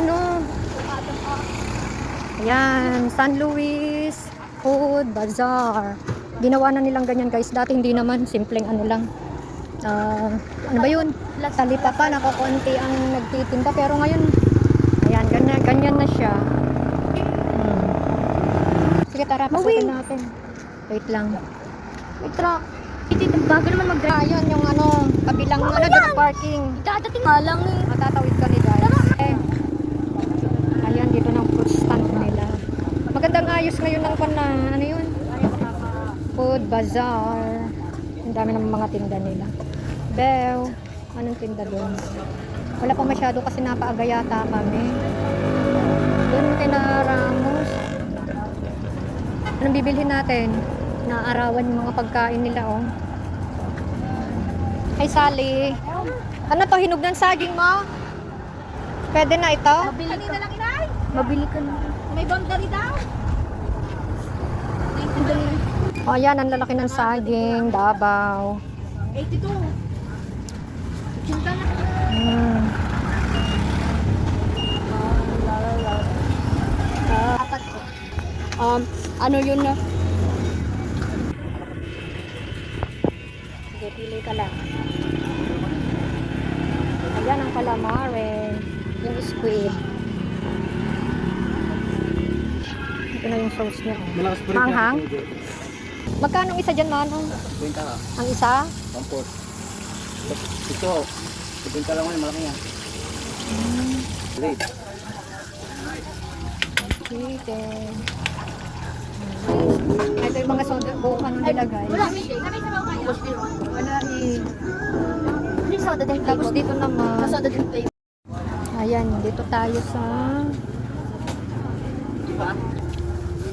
ano. Ayan, San Luis Food Bazaar. Ginawa na nilang ganyan guys. Dati hindi naman, simpleng ano lang. Ah, ano ba yun? Salita pa, nakakonti ang nagtitinda. Pero ngayon, ayan, ganyan, ganyan na siya. Hmm. Sige, tara, pasukin natin. Wait lang. Wait, truck. Ito, bago naman mag-drive. Ayan, yung ano, kabilang ano, doon parking. Dadating nga lang eh. Matatawid. Eh, ayan, dito ng fruit stand nila. Magandang ayos ngayon ng pan na, ano yun? Food bazaar. Ang dami ng mga tinda nila. Bell, anong tinda doon? Wala pa masyado kasi napaaga yata kami. Doon kina Ramos. Anong bibilhin natin? Naarawan yung mga pagkain nila, oh. Hi, Sally. Ano to, hinog ng saging mo? Pwede na ito? Mabili ka. lang. Mabili ka na. May boundary daw. O, ayan, ang lalaki ng saging, dabaw. 82. Cinta na. Mm. Apat ko. Um, ano yun na? Sige, pili ka lang. Ayan ang calamare. Yung squid. Na yung sauce niya. oh. Malakas pa rin Manghang? Magkano ang isa dyan, Manong? Kwenta ka. Ang isa? Pampot. Ito. Kwenta lang mo yung malaki yan. Great. Chicken. Ito yung mga soda, buong ano nila, guys. Wala. Wala eh. Soda din Tapos dito naman, Soda din flavor. ayan, dito tayo sa...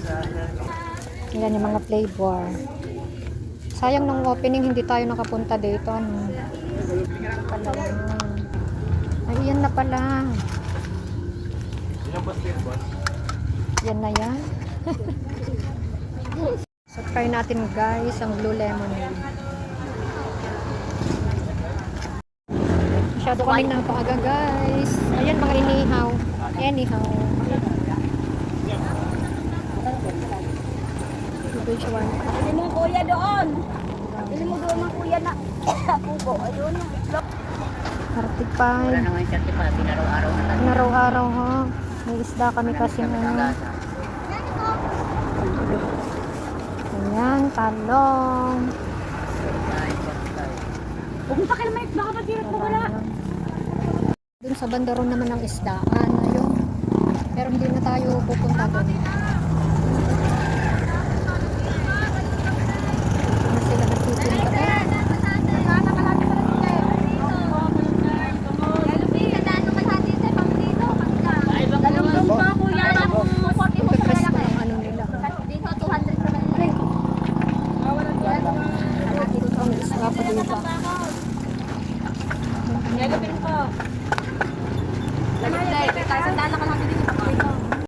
Ayan yung mga flavor. Sayang nung opening, hindi tayo nakapunta dito. Ano? Ay, yan na pala. Yan na yan. so, try natin guys, ang blue lemonade. Masyado kaming napaaga guys. Ayan mga inihaw. Anyhow. Which Bili mo kuya doon. Bili mo doon ng kuya na. Kuko, ayun na. 35. naman yung chat pa. Pinaraw-araw na lang. Araw-araw ha. May isda kami kasi ano. Ayan, talong. Huwag mo pakilamay, baka patirat mo wala. Doon sa bandaron naman ng isdaan. Ayun. Pero hindi na tayo pupunta doon. Hindi na sila nagtitinda. Dalawang pa kuya ng 40 mo Pagkakras sa na ang ano nila. Dito 200 sa kanila. Dito ang isda